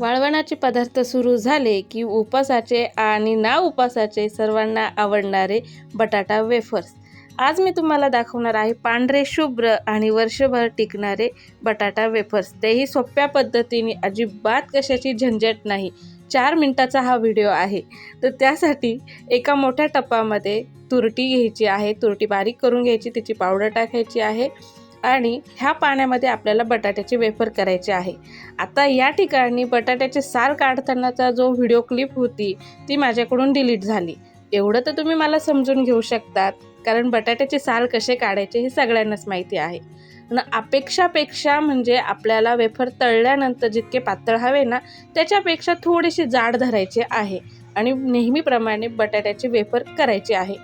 वाळवणाचे पदार्थ सुरू झाले की उपासाचे आणि ना उपासाचे सर्वांना आवडणारे बटाटा वेफर्स. आज मी तुम्हाला दाखवणार आहे पांढरे शुभ्र आणि वर्षभर टिकणारे बटाटा वेफर्स. तेही सोप्या पद्धतीने अजिबात कशाची झंझट नाही. चार मिनटाचा हा व्हिडिओ आहे. तर त्यासाठी एका मोठ्या टप्पामध्ये तुरटी घ्यायची आहे. तुरटी बारीक करून घ्यायची त्याची पावडर टाकायची आहे. आणि ह्या पाण्यामध्ये आपल्याला बटाट्याचे वेफर करायचे आहे. आता या ठिकाणी बटाट्याचे साल काढतानाचा जो व्हिडिओ क्लिप होती ती माझ्याकडून डिलीट झाली. एवढं तर तुम्ही मला समजून घेऊ शकतात कारण बटाट्याचे साल कसे काढायचे हे सगळ्यांनाच माहिती आहे. आणि अपेक्षापेक्षा म्हणजे आपल्याला वेफर तळल्यानंतर जितके पातळ हवे ना त्याच्यापेक्षा थोडीशी जाड धरायचे आहे आणि नेहमीप्रमाणे बटाट्याचे वेफर करायचे आहे.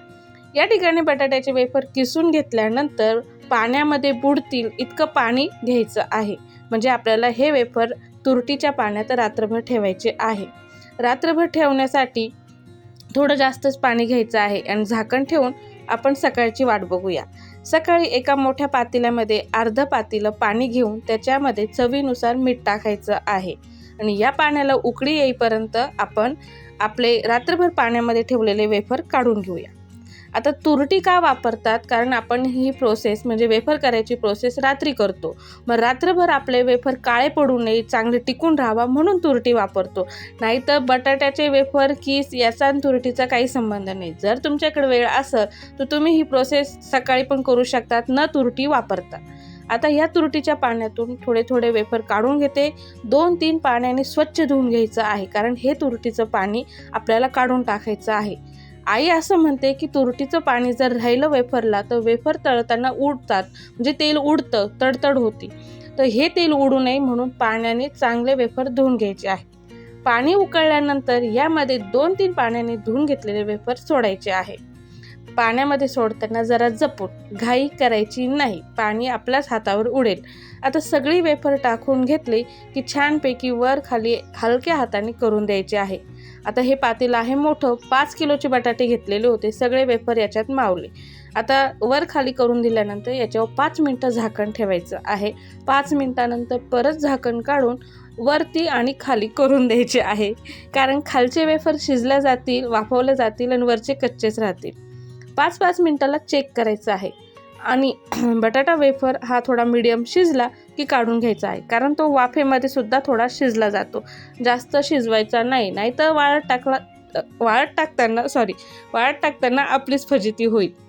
या ठिकाणी बटाट्याचे वेफर किसून घेतल्यानंतर पाण्यामध्ये बुडतील इतकं पाणी घ्यायचं आहे. म्हणजे आपल्याला हे वेफर तुरटीच्या पाण्यात रात्रभर ठेवायचे आहे. रात्रभर ठेवण्यासाठी थोडं जास्तच पाणी घ्यायचं आहे आणि झाकण ठेवून आपण सकाळची वाट बघूया. सकाळी एका मोठ्या पातेल्यामध्ये अर्ध पातेलं पाणी घेऊन त्याच्यामध्ये चवीनुसार मीठ टाकायचं आहे. आणि या पाण्याला उकळी येईपर्यंत आपण आपले रात्रभर पाण्यामध्ये ठेवलेले वेफर काढून घेऊया. आता तुरटी का वापरतात? कारण आपण ही प्रोसेस म्हणजे वेफर करायची प्रोसेस रात्री करतो. मग रात्रभर आपले वेफर काळे पडू नये चांगले टिकून राहावा म्हणून तुरटी वापरतो. नाहीतर बटाट्याचे वेफर की याचा आणि तुरटीचा काही संबंध नाही. जर तुमच्याकडे वेळ असेल तर तुम्ही ही प्रोसेस सकाळी पण करू शकतात न तुरटी वापरता. आता ह्या तुरटीच्या पाण्यातून थोडे थोडे वेफर काढून घेते. दोन तीन पाण्याने स्वच्छ धुवून घ्यायचं आहे. कारण हे तुरटीचं पाणी आपल्याला काढून टाकायचं आहे. आई असं म्हणते की तुरटीचं पाणी जर राहिलं वेफरला तर वेफर तळताना उडतात. म्हणजे तेल उडतं तडतड होती. तर हे तेल उडू नये म्हणून पाण्याने चांगले वेफर धुवून घ्यायचे आहे. पाणी उकळल्यानंतर यामध्ये दोन तीन पाण्याने धुवून घेतलेले वेफर सोडायचे आहे. पाण्यामध्ये सोडताना जरा जपून घाई करायची नाही. पाणी आपल्याच हातावर उडेल. आता सगळी वेफर टाकून घेतली की छानपैकी वर खाली हलक्या हाताने करून द्यायचे आहे. आता हे पातेलं आहे मोठं. पाच किलोचे बटाटे घेतलेले होते. सगळे वेफर याच्यात मावले. आता वर खाली करून दिल्यानंतर याच्यावर पाच मिनटं झाकण ठेवायचं आहे. पाच मिनटानंतर परत झाकण काढून वरती आणि खाली करून द्यायचे आहे. कारण खालचे वेफर शिजल्या जातील वाफवले जातील आणि वरचे कच्चेच राहतील. पाच पाच मिनटाला चेक करायचं आहे. आणि बटाटा वेफर हा थोडा मीडियम शिजला की काढून घ्यायचा आहे. कारण तो वाफेमध्ये सुद्धा थोडा शिजला जातो. जास्त शिजवायचा नाही. नाही तर वाळत टाकला वाळत टाकताना सॉरी वाळत टाकताना आपलीच फजिती होईल.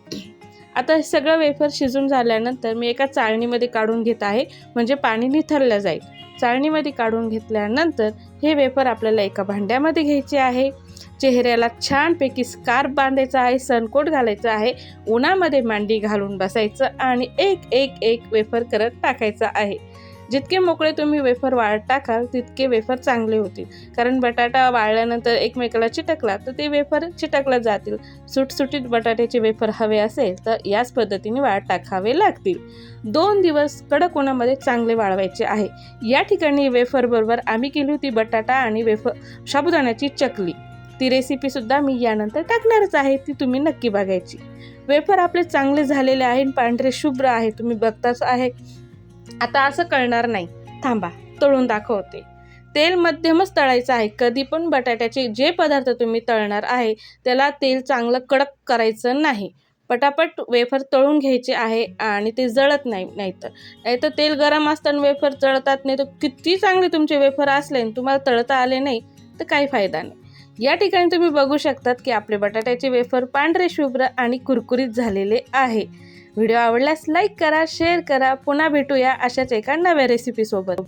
आता हे सगळं वेफर शिजून झाल्यानंतर मी एका चाळणीमध्ये काढून घेत आहे म्हणजे पाणी निथरलं जाईल. चाळणीमध्ये काढून घेतल्यानंतर हे वेफर आपल्याला एका भांड्यामध्ये घ्यायचे आहे. चेहऱ्याला छानपैकी स्कार्फ बांधायचा आहे सनकोट घालायचा आहे उन्हामध्ये मांडी घालून बसायचं आणि एक एक एक वेफर करत टाकायचं आहे. जितके मोकळे तुम्ही वेफर वाळत टाकाल तितके वेफर चांगले होतील. कारण बटाटा वाळल्यानंतर एकमेकाला चिटकला तर ते वेफर चिटकला जातील. सुटसुटीत बटाट्याचे वेफर हवे असेल तर याच पद्धतीने वाळत टाकावे लागतील. दोन दिवस कडक उन्हामध्ये चांगले वाळवायचे आहे. या ठिकाणी वेफरबरोबर आम्ही केली होती बटाटा आणि वेफर साबुदाण्याची चकली. ती रेसिपीसुद्धा मी यानंतर टाकणारच आहे ती तुम्ही नक्की बघायची. वेफर आपले चांगले झालेले आहे पांढरे शुभ्र आहे तुम्ही बघताच आहे. आता असं कळणार नाही. थांबा तळून दाखवते. तेल मध्यमच तळायचं आहे. कधी पण बटाट्याचे जे पदार्थ तुम्ही तळणार आहे त्याला तेल चांगलं कडक करायचं नाही. पटापट वेफर तळून घ्यायचे आहे आणि ते जळत नाही नाहीतर. नाहीतर तेल गरम असताना वेफर जळतात नाही तर किती चांगले तुमचे वेफर असले आणि तुम्हाला तळता आले नाही तर काही फायदा नाही. या ठिकाणी तुम्ही बघू शकतात की आपले बटाट्याचे वेफर पांढरे शुभ्र आणि कुरकुरीत झालेले आहे. व्हिडिओ आवडल्यास लाईक करा शेअर करा. पुन्हा भेटूया अशाच एका नव्या रेसिपीसोबत